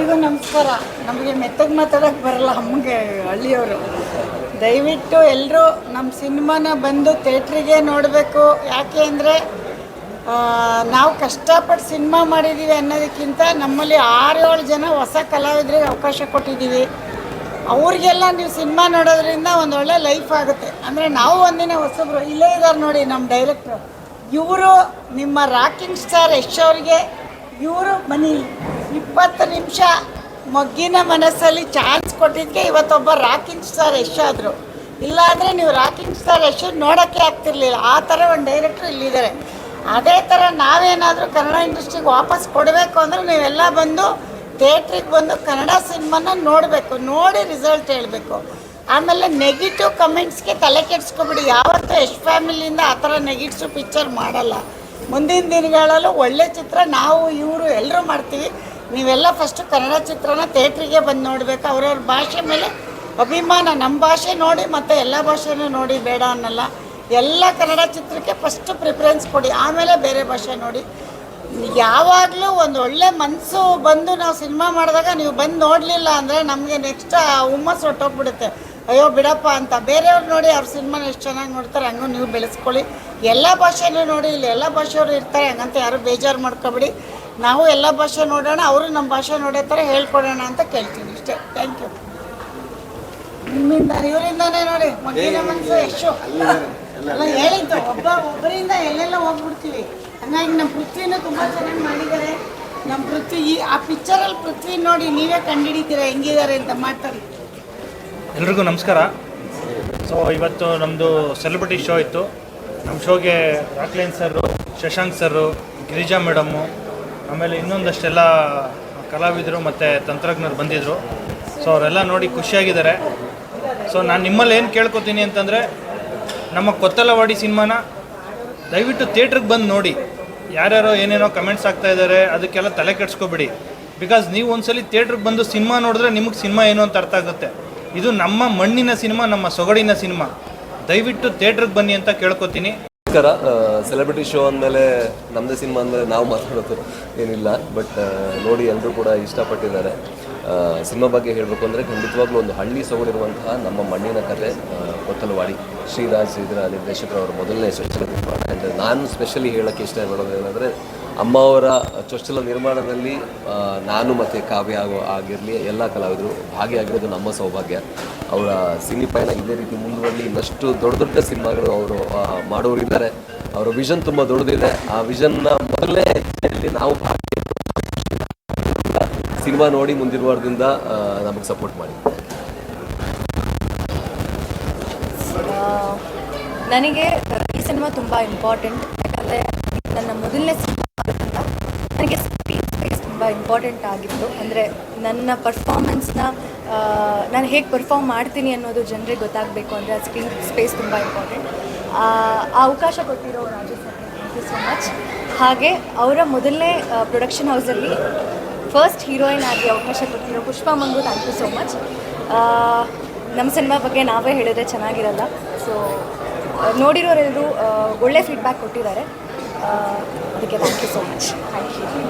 ಎಲ್ರಿಗೂ ನಮಸ್ಕಾರ. ನಮಗೆ ಮೆತ್ತಗೆ ಮಾತಾಡೋಕ್ಕೆ ಬರಲ್ಲ ಅಮ್ಮಗೆ ಹಳ್ಳಿಯವರು. ದಯವಿಟ್ಟು ಎಲ್ಲರೂ ನಮ್ಮ ಸಿನಿಮಾನ ಬಂದು ಥಿಯೇಟ್ರಿಗೆ ನೋಡಬೇಕು. ಯಾಕೆ ಅಂದರೆ ನಾವು ಕಷ್ಟಪಟ್ಟು ಸಿನಿಮಾ ಮಾಡಿದ್ದೀವಿ ಅನ್ನೋದಕ್ಕಿಂತ ನಮ್ಮಲ್ಲಿ ಆರೇಳು ಜನ ಹೊಸ ಕಲಾವಿದರಿಗೆ ಅವಕಾಶ ಕೊಟ್ಟಿದ್ದೀವಿ ಅವ್ರಿಗೆಲ್ಲ ನೀವು ಸಿನಿಮಾ ನೋಡೋದ್ರಿಂದ ಒಂದು ಒಳ್ಳೆ ಲೈಫ್ ಆಗುತ್ತೆ. ಅಂದರೆ ನಾವು ಒಂದಿನ ಹೊಸಬ್ರು, ಇಲ್ಲೇ ಇದ್ದಾರೆ ನೋಡಿ ನಮ್ಮ ಡೈರೆಕ್ಟ್ರು. ಇವರು ನಿಮ್ಮ ರಾಕಿಂಗ್ ಸ್ಟಾರ್ ಯಶ್ ಅವರಿಗೆ, ಇವರು ಬನ್ನಿ. ಇಪ್ಪತ್ತು ನಿಮಿಷ ಮೊಗ್ಗಿನ ಮನಸ್ಸಲ್ಲಿ ಚಾನ್ಸ್ ಕೊಟ್ಟಿದ್ದಕ್ಕೆ ಇವತ್ತೊಬ್ಬ ರಾಕಿಂಗ್ ಸ್ಟಾರ್ ಯಶ್ ಆದರು. ಇಲ್ಲಾಂದರೆ ನೀವು ರಾಕಿಂಗ್ ಸ್ಟಾರ್ ಯಶ್ ನೋಡೋಕ್ಕೆ ಆಗ್ತಿರ್ಲಿಲ್ಲ. ಆ ಥರ ಒಂದು ಡೈರೆಕ್ಟ್ರು ಇಲ್ಲಿದ್ದಾರೆ. ಅದೇ ಥರ ನಾವೇನಾದರೂ ಕನ್ನಡ ಇಂಡಸ್ಟ್ರಿಗೆ ವಾಪಸ್ ಕೊಡಬೇಕು ಅಂದರೆ ನೀವೆಲ್ಲ ಬಂದು ಥಿಯೇಟ್ರಿಗೆ ಬಂದು ಕನ್ನಡ ಸಿನಿಮಾನ ನೋಡಬೇಕು. ನೋಡಿ ರಿಸಲ್ಟ್ ಹೇಳಬೇಕು. ಆಮೇಲೆ ನೆಗೆಟಿವ್ ಕಮೆಂಟ್ಸ್ಗೆ ತಲೆ ಕೆಡಿಸ್ಕೊಬಿಡಿ. ಯಾವತ್ತೂ ಎಷ್ಟು ಫ್ಯಾಮಿಲಿಯಿಂದ ಆ ಥರ ನೆಗೆಟಿವ್ ಪಿಕ್ಚರ್ ಮಾಡಲ್ಲ. ಮುಂದಿನ ದಿನಗಳಲ್ಲೂ ಒಳ್ಳೆ ಚಿತ್ರ ನಾವು ಇವರು ಎಲ್ಲರೂ ಮಾಡ್ತೀವಿ. ನೀವೆಲ್ಲ ಫಸ್ಟು ಕನ್ನಡ ಚಿತ್ರನ ಥಿಯೇಟ್ರಿಗೆ ಬಂದು ನೋಡಬೇಕು. ಅವ್ರವ್ರ ಭಾಷೆ ಮೇಲೆ ಅಭಿಮಾನ ನಮ್ಮ ಭಾಷೆ ನೋಡಿ ಮತ್ತು ಎಲ್ಲ ಭಾಷೆನೂ ನೋಡಿ ಬೇಡ ಅನ್ನಲ್ಲ. ಎಲ್ಲ ಕನ್ನಡ ಚಿತ್ರಕ್ಕೆ ಫಸ್ಟು ಪ್ರಿಫರೆನ್ಸ್ ಕೊಡಿ, ಆಮೇಲೆ ಬೇರೆ ಭಾಷೆ ನೋಡಿ. ಯಾವಾಗಲೂ ಒಂದು ಒಳ್ಳೆ ಮನಸ್ಸು ಬಂದು ನಾವು ಸಿನಿಮಾ ಮಾಡಿದಾಗ ನೀವು ಬಂದು ನೋಡಲಿಲ್ಲ ಅಂದರೆ ನಮಗೆ ನೆಕ್ಸ್ಟ್ ಹುಮ್ಮಸ್ಸು ಹೊಟ್ಟೋಗ್ಬಿಡುತ್ತೆ ಅಯ್ಯೋ ಬಿಡಪ್ಪ ಅಂತ. ಬೇರೆಯವ್ರು ನೋಡಿ ಅವ್ರ ಸಿನಿಮಾನ ಎಷ್ಟು ಚೆನ್ನಾಗಿ ನೋಡ್ತಾರೆ, ಹಂಗೂ ನೀವು ಬೆಳೆಸ್ಕೊಳ್ಳಿ. ಎಲ್ಲ ಭಾಷೆನೂ ನೋಡಿ, ಇಲ್ಲಿ ಎಲ್ಲ ಭಾಷೆಯವರು ಇರ್ತಾರೆ, ಹಂಗಂತ ಯಾರು ಬೇಜಾರು ಮಾಡ್ಕೊಬೇಡಿ. ನಾವು ಎಲ್ಲ ಭಾಷೆ ನೋಡೋಣ ಅವರು ನಮ್ಮ ಭಾಷೆ ನೋಡೋ ಥರ ಹೇಳ್ಕೊಡೋಣ ಅಂತ ಕೇಳ್ತೀನಿ ಇಷ್ಟೇ ಥ್ಯಾಂಕ್ ಯು ನಿಮ್ಮಿಂದ ಇವರಿಂದಾನೇ ನೋಡಿ ಮಗಿನ ಮನಸ್ಸು ಎಷ್ಟು ಅಲ್ಲ ಹೇಳಿದ್ದು ಒಬ್ಬ ಒಬ್ಬರಿಂದ ಎಲ್ಲೆಲ್ಲ ಹೋಗ್ಬಿಡ್ತೀವಿ. ಹಂಗಾಗಿ ನಮ್ಮ ಪೃಥ್ವಿನ ತುಂಬ ಚೆನ್ನಾಗಿ ಮಾಡಿದ್ದಾರೆ. ನಮ್ಮ ಪೃಥ್ವಿ ಈ ಆ ಪಿಕ್ಚರಲ್ಲಿ ಪೃಥ್ವಿ ನೋಡಿ ನೀವೇ ಕಂಡುಹಿಡಿತೀರಾ ಹೆಂಗಿದ್ದಾರೆ ಅಂತ ಮಾತಾಡಿ. ಎಲ್ರಿಗೂ ನಮಸ್ಕಾರ. ಸೊ ಇವತ್ತು ನಮ್ಮದು ಸೆಲೆಬ್ರಿಟಿ ಶೋ ಇತ್ತು. ನಮ್ಮ ಶೋಗೆ Rockline sir Shashank sir Girija madam ಆಮೇಲೆ ಇನ್ನೊಂದಷ್ಟೆಲ್ಲ ಕಲಾವಿದರು ಮತ್ತು ತಂತ್ರಜ್ಞರು ಬಂದಿದ್ದರು ಸೊ ಅವರೆಲ್ಲ ನೋಡಿ ಖುಷಿಯಾಗಿದ್ದಾರೆ. ಸೊ ನಾನು ನಿಮ್ಮಲ್ಲಿ ಏನು ಕೇಳ್ಕೊತೀನಿ ಅಂತಂದರೆ, ನಮ್ಮ ಕೊತ್ತಲವಾಡಿ ಸಿನಿಮಾನ ದಯವಿಟ್ಟು ಥಿಯೇಟ್ರಿಗೆ ಬಂದು ನೋಡಿ. ಯಾರ್ಯಾರೋ ಏನೇನೋ ಕಮೆಂಟ್ಸ್ ಆಗ್ತಾ ಇದ್ದಾರೆ ಅದಕ್ಕೆಲ್ಲ ತಲೆ ಕೆಡ್ಸ್ಕೊಬೇಡಿ. ಬಿಕಾಸ್ ನೀವು ಒಂದ್ಸಲಿ ಥಿಯೇಟ್ರಿಗೆ ಬಂದು ಸಿನಿಮಾ ನೋಡಿದ್ರೆ ನಿಮಗೆ ಸಿನಿಮಾ ಏನು ಅಂತ ಅರ್ಥ ಆಗುತ್ತೆ. ಇದು ನಮ್ಮ ಮಣ್ಣಿನ ಸಿನಿಮಾ, ನಮ್ಮ ಸೊಗಡಿನ ಸಿನಿಮಾ. ದಯವಿಟ್ಟು ಥಿಯೇಟ್ರಿಗೆ ಬನ್ನಿ ಅಂತ ಕೇಳ್ಕೊತೀನಿ. ನಮಸ್ಕಾರ ಸೆಲೆಬ್ರಿಟಿ ಶೋ ಅಂದಮೇಲೆ ನಮ್ಮದೇ ಸಿನಿಮಾ ಅಂದರೆ ನಾವು ಮಾತಾಡೋದು ಏನಿಲ್ಲ. ಬಟ್ ನೋಡಿ ಎಲ್ಲರೂ ಕೂಡ ಇಷ್ಟಪಟ್ಟಿದ್ದಾರೆ. ಸಿನಿಮಾ ಬಗ್ಗೆ ಹೇಳಬೇಕು ಅಂದರೆ ಖಂಡಿತವಾಗ್ಲೂ ಒಂದು ಹಳ್ಳಿ ಸೊಗಡಿರುವಂತಹ ನಮ್ಮ ಮಣ್ಣಿನ ಆ, ಕೊತ್ತಲವಾಡಿ. ಶ್ರೀರಾಜ್ ಇದರ ನಿರ್ದೇಶಕರವರ ಮೊದಲನೇ ಸ್ವಚ್ಛ ನಿರ್ಮಾಣ ಆ್ಯಂಡ್ ನಾನು ಸ್ಪೆಷಲಿ ಹೇಳೋಕ್ಕೆ ಇಷ್ಟ ಏನಂದರೆ ಅಮ್ಮ ಅವರ ಚೊಚ್ಚಲ ನಿರ್ಮಾಣದಲ್ಲಿ ನಾನು ಮತ್ತು ಕಾವ್ಯ ಆಗೋ ಆಗಿರಲಿ, ಎಲ್ಲ ಕಲಾವಿದರು ಭಾಗಿಯಾಗಿರೋದು ನಮ್ಮ ಸೌಭಾಗ್ಯ. ಅವರ ಸಿನಿ ಪಯಣ ಇದೇ ರೀತಿ ಮುಂದುವರಲಿ. ಇನ್ನಷ್ಟು ದೊಡ್ಡ ದೊಡ್ಡ ಸಿನಿಮಾಗಳು ಅವರು ಮಾಡೋರಿದ್ದಾರೆ. ಅವರ ವಿಷನ್ ತುಂಬ ದೊಡ್ಡದಿದೆ. ಆ ವಿಷನ್ನ ಮೊದಲೇ ಹೆಜ್ಜೆಯಲ್ಲಿ ನಾವು ಸಿನಿಮಾ ನೋಡಿ ಮುಂದಿನ ವಾರದಿಂದ ನಮಗೆ ಸಪೋರ್ಟ್ ಮಾಡಿ. ನನಗೆ ಈ ಸಿನಿಮಾ ತುಂಬ ಇಂಪಾರ್ಟೆಂಟ್ ಯಾಕಂದರೆ ನನ್ನ ಮೊದಲನೇ ಇಂಪಾರ್ಟೆಂಟ್ ಆಗಿತ್ತು. ಅಂದರೆ ನನ್ನ ಪರ್ಫಾರ್ಮೆನ್ಸ್ನ ನಾನು ಹೇಗೆ ಪರ್ಫಾರ್ಮ್ ಮಾಡ್ತೀನಿ ಅನ್ನೋದು ಜನರಿಗೆ ಗೊತ್ತಾಗಬೇಕು ಅಂದರೆ ಆ ಸ್ಕ್ರೀನ್ ಸ್ಪೇಸ್ ತುಂಬ ಇಂಪಾರ್ಟೆಂಟ್ ಆ ಅವಕಾಶ ಕೊಟ್ಟಿರೋ Raju sir thank you so much ಹಾಗೆ ಅವರ ಮೊದಲನೇ ಪ್ರೊಡಕ್ಷನ್ ಹೌಸಲ್ಲಿ ಫಸ್ಟ್ ಹೀರೋಯಿನ್ ಆಗಿ ಅವಕಾಶ ಕೊಟ್ಟಿರೋ Pushpa Mangu thank you so much ನಮ್ಮ ಸಿನಿಮಾ ಬಗ್ಗೆ ನಾವೇ ಹೇಳಿದ್ರೆ ಚೆನ್ನಾಗಿರಲ್ಲ. ಸೊ ನೋಡಿರೋರೆಲ್ಲರೂ ಒಳ್ಳೆ ಫೀಡ್ಬ್ಯಾಕ್ ಕೊಟ್ಟಿದ್ದಾರೆ. ಅದಕ್ಕೆ thank you so much thank you